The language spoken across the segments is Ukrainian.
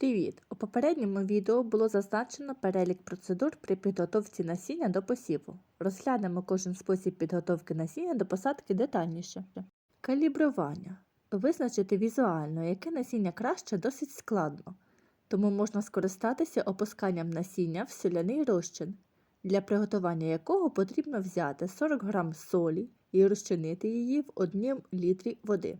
Привіт! У попередньому відео було зазначено перелік процедур при підготовці насіння до посіву. Розглянемо кожен спосіб підготовки насіння до посадки детальніше. Калібрування. Визначити візуально, яке насіння краще, досить складно, тому можна скористатися опусканням насіння в соляний розчин, для приготування якого потрібно взяти 40 г солі і розчинити її в 1 літрі води.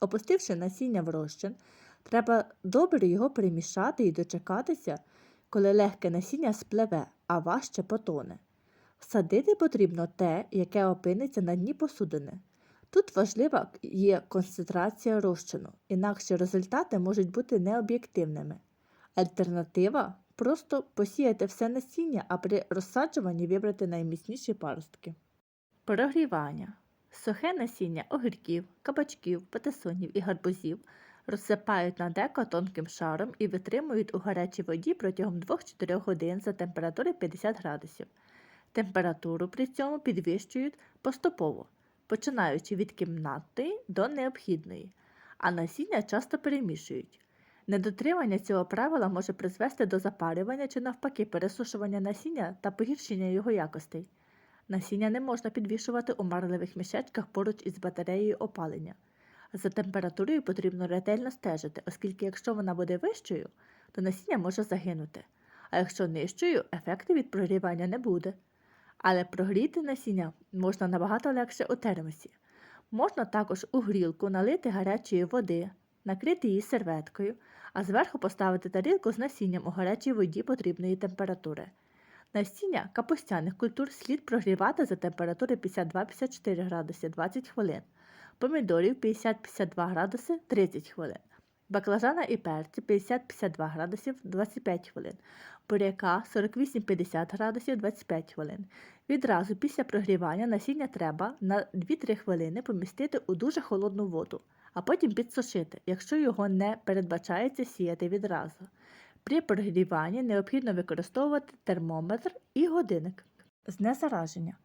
Опустивши насіння в розчин, Треба добре його перемішати і дочекатися, коли легке насіння спливе, а важче потоне. Всадити потрібно те, яке опиниться на дні посудини. Тут важлива є концентрація розчину, інакше результати можуть бути необ'єктивними. Альтернатива просто посіяти все насіння, а при розсаджуванні вибрати найміцніші паростки. Прогрівання. Сухе насіння огірків, кабачків, патисонів і гарбузів розсипають на деко тонким шаром і витримують у гарячій воді протягом 2-4 годин за температури 50 градусів. Температуру при цьому підвищують поступово, починаючи від кімнатної до необхідної, а насіння часто перемішують. Недотримання цього правила може призвести до запарювання чи навпаки пересушування насіння та погіршення його якостей. Насіння не можна підвішувати у марливих мішечках поруч із батареєю опалення. За температурою потрібно ретельно стежити, оскільки якщо вона буде вищою, то насіння може загинути, а якщо нижчою, ефекту від прогрівання не буде. Але прогріти насіння можна набагато легше у термосі. Можна також у грілку налити гарячої води, накрити її серветкою, а зверху поставити тарілку з насінням у гарячій воді потрібної температури. Насіння капустяних культур слід прогрівати за температури 52-54 градуси 20 хвилин помідорів 50-52 градуси 30 хвилин, баклажана і перці 50-52 градусів 25 хвилин, буряка 48-50 градусів 25 хвилин. Відразу після прогрівання насіння треба на 2-3 хвилини помістити у дуже холодну воду, а потім підсушити, якщо його не передбачається сіяти відразу. При прогріванні необхідно використовувати термометр і годинник. Знезараження.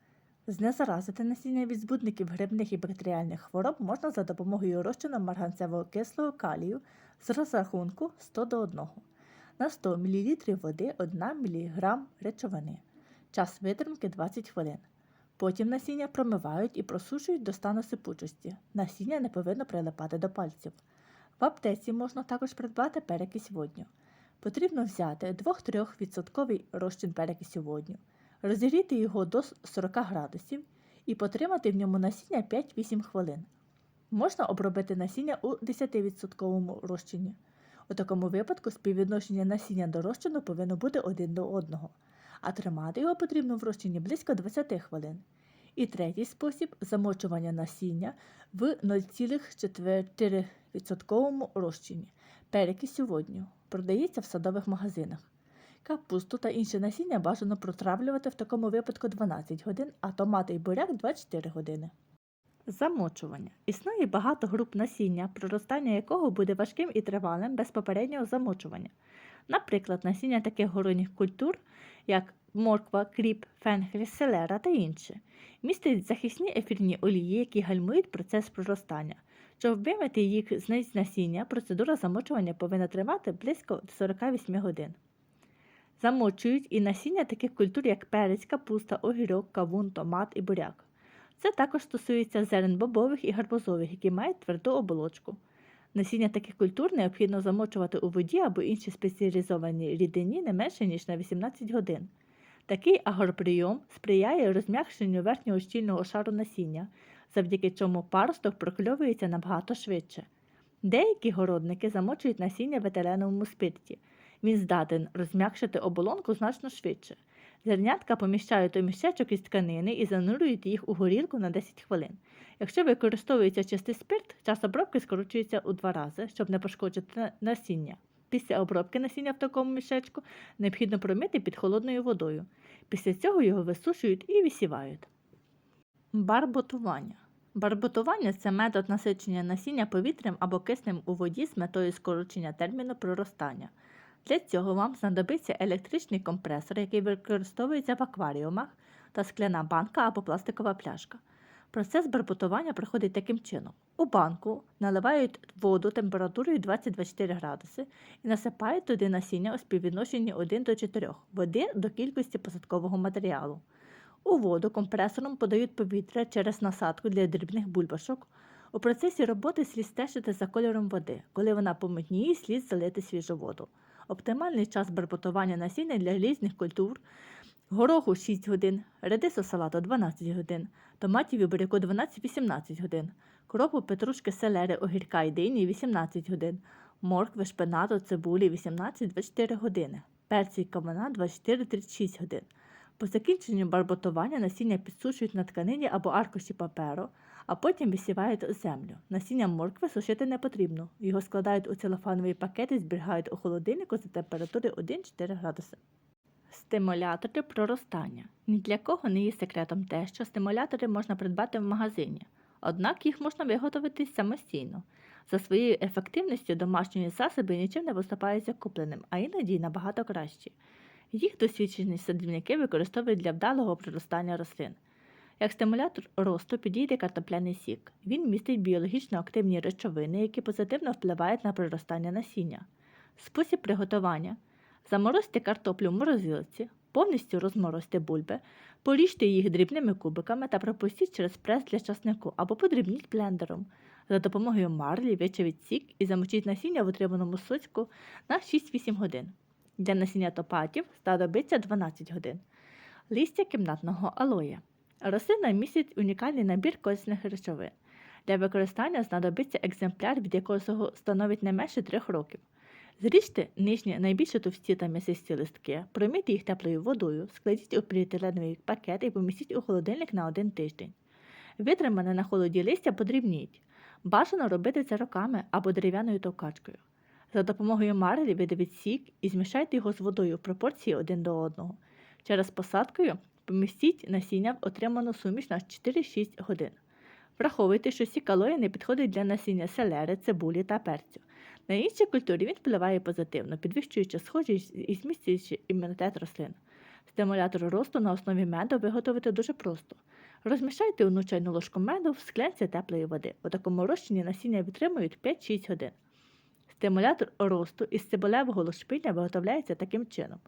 Знезаразити насіння від збудників грибних і бактеріальних хвороб можна за допомогою розчину марганцевого кислого калію з розрахунку 100 до 1. На 100 мл води 1 мг речовини. Час витримки 20 хвилин. Потім насіння промивають і просушують до стану сипучості. Насіння не повинно прилипати до пальців. В аптеці можна також придбати перекись водню. Потрібно взяти 2-3% розчин перекисю водню розігріти його до 40 градусів і потримати в ньому насіння 5-8 хвилин. Можна обробити насіння у 10% розчині. У такому випадку співвідношення насіння до розчину повинно бути один до одного, а тримати його потрібно в розчині близько 20 хвилин. І третій спосіб замочування насіння в 0,4% розчині. Перекисю водню. Продається в садових магазинах. Капусту та інше насіння бажано протравлювати в такому випадку 12 годин, а томати і буряк 24 години. Замочування. Існує багато груп насіння, проростання якого буде важким і тривалим без попереднього замочування. Наприклад, насіння таких городніх культур, як морква, кріп, фенхель, селера та інше, містять захисні ефірні олії, які гальмують процес проростання. Щоб вимити їх з насіння, процедура замочування повинна тривати близько 48 годин. Замочують і насіння таких культур, як перець, капуста, огірок, кавун, томат і буряк. Це також стосується зерен бобових і гарбузових, які мають тверду оболочку. Насіння таких культур необхідно замочувати у воді або іншій спеціалізованій рідині не менше, ніж на 18 годин. Такий агроприйом сприяє розм'якшенню верхнього щільного шару насіння, завдяки чому паросток прокльовується набагато швидше. Деякі городники замочують насіння в етиленовому спирті – він здатен розм'якшити оболонку значно швидше. Зернятка поміщають у мішечок із тканини і занурюють їх у горілку на 10 хвилин. Якщо використовується чистий спирт, час обробки скорочується у два рази, щоб не пошкоджити насіння. Після обробки насіння в такому мішечку необхідно промити під холодною водою. Після цього його висушують і висівають. Барботування. Барботування це метод насичення насіння повітрям або киснем у воді з метою скорочення терміну проростання. Для цього вам знадобиться електричний компресор, який використовується в акваріумах та скляна банка або пластикова пляшка. Процес барботування проходить таким чином. У банку наливають воду температурою 20-24 градуси і насипають туди насіння у співвідношенні 1 до 4 води до кількості посадкового матеріалу. У воду компресором подають повітря через насадку для дрібних бульбашок. У процесі роботи слід стежити за кольором води. Коли вона помутніє, слід залити свіжу воду. Оптимальний час барботування насіння для різних культур гороху 6 годин, редису салату 12 годин, томатів і буряку 12-18 годин, кропу, петрушки, селери, огірка і дині 18 годин, моркви, шпинату, цибулі 18-24 години, перці і кавуна 24-36 годин. По закінченню барботування насіння підсушують на тканині або аркуші паперу, а потім висівають землю. Насіння моркви сушити не потрібно. Його складають у целофановий пакет і зберігають у холодильнику за температури 1-4 градуси. Стимулятори проростання. Ні для кого не є секретом те, що стимулятори можна придбати в магазині, однак їх можна виготовити самостійно. За своєю ефективністю домашні засоби нічим не виступаються купленим, а іноді набагато кращі. Їх досвідчені садівники використовують для вдалого проростання рослин. Як стимулятор росту підійде картопляний сік. Він містить біологічно активні речовини, які позитивно впливають на проростання насіння. Спосіб приготування. Заморозьте картоплю в морозилці, повністю розморозьте бульби, поріжте їх дрібними кубиками та пропустіть через прес для часнику або подрібніть блендером. За допомогою марлі вичавіть сік і замочіть насіння в утриманому соцьку на 6-8 годин. Для насіння топатів знадобиться 12 годин. Листя кімнатного алоя. Рослина містить унікальний набір корисних речовин. Для використання знадобиться екземпляр, від якого становить не менше 3 років. Зріжте нижні найбільш товсті та м'ясисті листки, промийте їх теплою водою, складіть у поліетиленовий пакет і помістіть у холодильник на один тиждень. Витримане на холоді листя подрібніть. Бажано робити це руками або дерев'яною товкачкою. За допомогою марлі видавіть сік і змішайте його з водою в пропорції один до одного. Через посадкою помістіть насіння в отриману суміш на 4-6 годин. Враховуйте, що сік алої не підходить для насіння селери, цибулі та перцю. На інші культурі він впливає позитивно, підвищуючи схожість і зміцнюючи імунітет рослин. Стимулятор росту на основі меду виготовити дуже просто. Розмішайте одну чайну ложку меду в склянці теплої води. У такому розчині насіння витримують 5-6 годин. Стимулятор росту із цибулевого лошпиння виготовляється таким чином.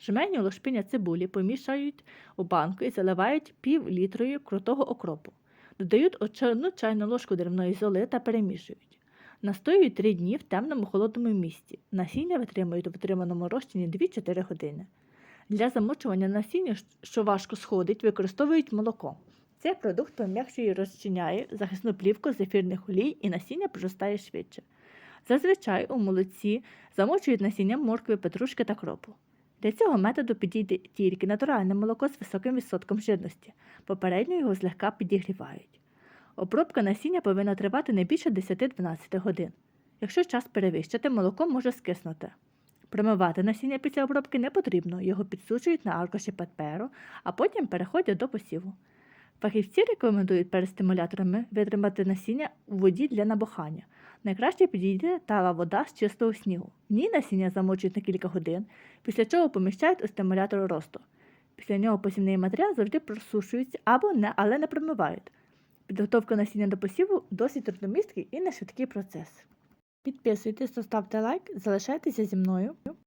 Жменю лошпиня цибулі помішають у банку і заливають пів літрою крутого окропу. Додають одну чайну ложку деревної золи та перемішують. Настоюють 3 дні в темному холодному місці. Насіння витримують у витриманому розчині 2-4 години. Для замочування насіння, що важко сходить, використовують молоко. Цей продукт пом'якшує і розчиняє захисну плівку з ефірних олій і насіння проростає швидше. Зазвичай у молоці замочують насіння моркви, петрушки та кропу. Для цього методу підійде тільки натуральне молоко з високим відсотком жирності. Попередньо його злегка підігрівають. Обробка насіння повинна тривати не більше 10-12 годин. Якщо час перевищити, молоко може скиснути. Промивати насіння після обробки не потрібно, його підсушують на аркуші паперу, а потім переходять до посіву. Фахівці рекомендують перед стимуляторами витримати насіння у воді для набухання. Найкраще підійде тала вода з чистого снігу. В ній насіння замочують на кілька годин, після чого поміщають у стимулятор росту. Після нього посівний матеріал завжди просушується або не, але не промивають. Підготовка насіння до посіву досить трудомісткий і не швидкий процес. Підписуйтесь, ставте лайк, залишайтеся зі мною.